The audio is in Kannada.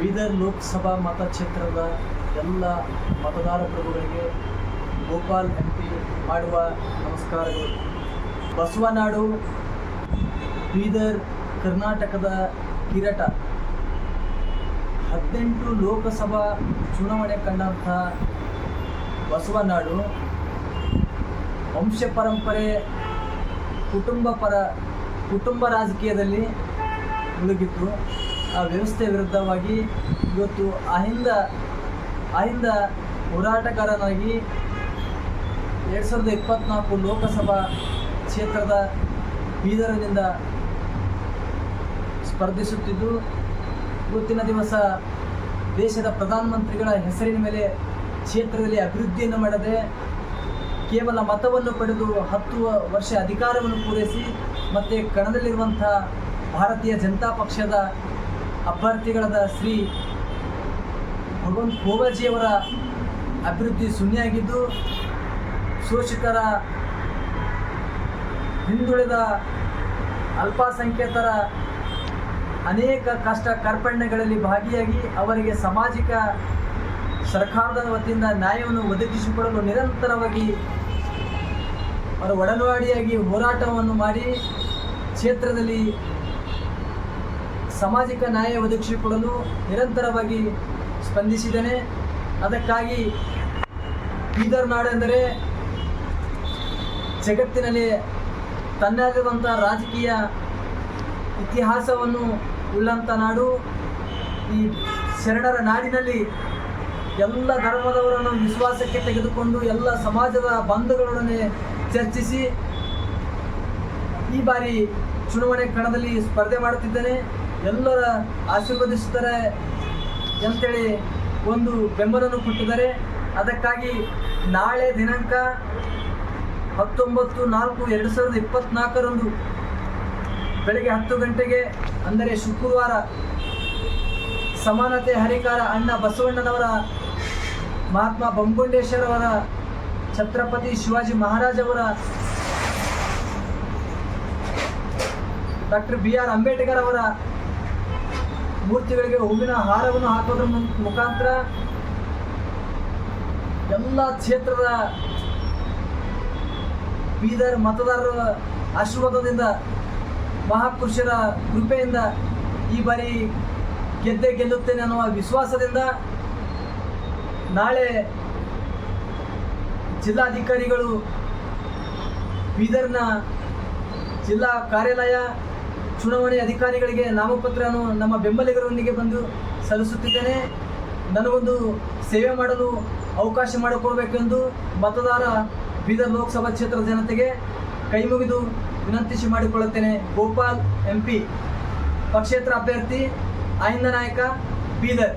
ಬೀದರ್ ಲೋಕಸಭಾ ಮತಕ್ಷೇತ್ರದ ಎಲ್ಲ ಮತದಾರ ಪ್ರಭುಗಳಿಗೆ ಗೋಪಾಲ್ ಎಂ ಪಿ ಮಾಡುವ ನಮಸ್ಕಾರಗಳು. ಬಸವನಾಡು, ಬೀದರ್, ಕರ್ನಾಟಕದ ಕಿರಟ. ಹದಿನೆಂಟು ಲೋಕಸಭಾ ಚುನಾವಣೆ ಕಂಡಂಥ ಬಸವನಾಡು, ವಂಶ ಪರಂಪರೆ, ಕುಟುಂಬ ಪರ, ಕುಟುಂಬ ರಾಜಕೀಯದಲ್ಲಿ ಮುಳುಗಿತ್ತು ಆ ವ್ಯವಸ್ಥೆ ವಿರುದ್ಧವಾಗಿ ಇವತ್ತು ಅಹಿಂದ ಅಹಿಂದ ಹೋರಾಟಗಾರನಾಗಿ ಎರಡು ಸಾವಿರದ ಇಪ್ಪತ್ತ್ನಾಲ್ಕು ಲೋಕಸಭಾ ಕ್ಷೇತ್ರದ ಬೀದರದಿಂದ ಸ್ಪರ್ಧಿಸುತ್ತಿದ್ದು, ಇವತ್ತಿನ ದಿವಸ ದೇಶದ ಪ್ರಧಾನಮಂತ್ರಿಗಳ ಹೆಸರಿನ ಮೇಲೆ ಕ್ಷೇತ್ರದಲ್ಲಿ ಅಭಿವೃದ್ಧಿಯನ್ನು ಮಾಡದೆ ಕೇವಲ ಮತವನ್ನು ಪಡೆದು ಹತ್ತು ವರ್ಷ ಅಧಿಕಾರವನ್ನು ಪೂರೈಸಿ ಮತ್ತು ಕಣದಲ್ಲಿರುವಂಥ ಭಾರತೀಯ ಜನತಾ ಪಕ್ಷದ ಅಭ್ಯರ್ಥಿಗಳಾದ ಶ್ರೀ ಭಗವಂತ್ ಕೋವಾಜಿಯವರ ಅಭಿವೃದ್ಧಿ ಸುನ್ನಿಯಾಗಿದ್ದು, ಶೋಷಿತರ ಹಿಂದುಳಿದ ಅಲ್ಪಸಂಖ್ಯಾತರ ಅನೇಕ ಕಷ್ಟ ಕಾರ್ಪಣ್ಯಗಳಲ್ಲಿ ಭಾಗಿಯಾಗಿ ಅವರಿಗೆ ಸಾಮಾಜಿಕ ಸರ್ಕಾರದ ವತಿಯಿಂದ ನ್ಯಾಯವನ್ನು ಒದಗಿಸಿಕೊಡಲು ನಿರಂತರವಾಗಿ ಅವರ ಒಡನಾಡಿಯಾಗಿ ಹೋರಾಟವನ್ನು ಮಾಡಿ ಕ್ಷೇತ್ರದಲ್ಲಿ ಸಾಮಾಜಿಕ ನ್ಯಾಯ ಒದಗಿಸಿಕೊಡಲು ನಿರಂತರವಾಗಿ ಸ್ಪಂದಿಸಿದ್ದೇನೆ. ಅದಕ್ಕಾಗಿ ಬೀದರ್ ನಾಡೆಂದರೆ ಜಗತ್ತಿನಲ್ಲಿ ತನ್ನದಾದಂಥ ರಾಜಕೀಯ ಇತಿಹಾಸವನ್ನು ಉಳ್ಳಂಥ ನಾಡು. ಈ ಶರಣರ ನಾಡಿನಲ್ಲಿ ಎಲ್ಲ ಧರ್ಮದವರನ್ನು ವಿಶ್ವಾಸಕ್ಕೆ ತೆಗೆದುಕೊಂಡು ಎಲ್ಲ ಸಮಾಜದ ಬಂಧುಗಳೊಡನೆ ಚರ್ಚಿಸಿ ಈ ಬಾರಿ ಚುನಾವಣೆ ಕಣದಲ್ಲಿ ಸ್ಪರ್ಧೆ ಮಾಡುತ್ತಿದ್ದೇನೆ. ಎಲ್ಲರ ಆಶೀರ್ವದಿಸುತ್ತಾರೆ ಅಂತೇಳಿ ಒಂದು ಬೆಂಬಲವನ್ನು ಕೊಟ್ಟಿದ್ದಾರೆ. ಅದಕ್ಕಾಗಿ ನಾಳೆ ದಿನಾಂಕ ಹತ್ತೊಂಬತ್ತು ನಾಲ್ಕು ಎರಡು ಸಾವಿರದ ಇಪ್ಪತ್ತ್ನಾಲ್ಕರಂದು ಬೆಳಗ್ಗೆ ಹತ್ತು ಗಂಟೆಗೆ ಅಂದರೆ ಶುಕ್ರವಾರ ಸಮಾನತೆ ಹರಿಕಾರ ಅಣ್ಣ ಬಸವಣ್ಣನವರ ಮಹಾತ್ಮ ಬಂಗುಂಡೇಶ್ವರವರ ಛತ್ರಪತಿ ಶಿವಾಜಿ ಮಹಾರಾಜವರ ಡಾಕ್ಟರ್ ಬಿ ಆರ್ ಅಂಬೇಡ್ಕರ್ ಅವರ ಮೂರ್ತಿಗಳಿಗೆ ಹೂವಿನ ಹಾರವನ್ನು ಹಾಕೋದ್ರ ಮುಖಾಂತರ ಎಲ್ಲ ಕ್ಷೇತ್ರದ ಬೀದರ್ ಮತದಾರರ ಆಶೀರ್ವಾದದಿಂದ ಮಹಾಪುರುಷರ ಕೃಪೆಯಿಂದ ಈ ಬಾರಿ ಗೆದ್ದೆ ಗೆಲ್ಲುತ್ತೇನೆ ಅನ್ನುವ ವಿಶ್ವಾಸದಿಂದ ನಾಳೆ ಜಿಲ್ಲಾಧಿಕಾರಿಗಳು ಬೀದರ್ನ ಜಿಲ್ಲಾ ಕಾರ್ಯಾಲಯ ಚುನಾವಣೆ ಅಧಿಕಾರಿಗಳಿಗೆ ನಾಮಪತ್ರವನ್ನು ನಮ್ಮ ಬೆಂಬಲಿಗರೊಂದಿಗೆ ಬಂದು ಸಲ್ಲಿಸುತ್ತಿದ್ದೇನೆ. ನನಗೊಂದು ಸೇವೆ ಮಾಡಲು ಅವಕಾಶ ಮಾಡಿಕೊಡಬೇಕೆಂದು ಮತದಾರ ಬೀದರ್ ಲೋಕಸಭಾ ಕ್ಷೇತ್ರದ ಜನತೆಗೆ ಕೈ ಮುಗಿದು ವಿನಂತಿಸಿ ಮಾಡಿಕೊಳ್ಳುತ್ತೇನೆ. ಗೋಪಾಲ್ ಎಂ ಪಿ ಪಕ್ಷೇತರ ಅಭ್ಯರ್ಥಿ, ಆಯಿಂದ ನಾಯಕ, ಬೀದರ್.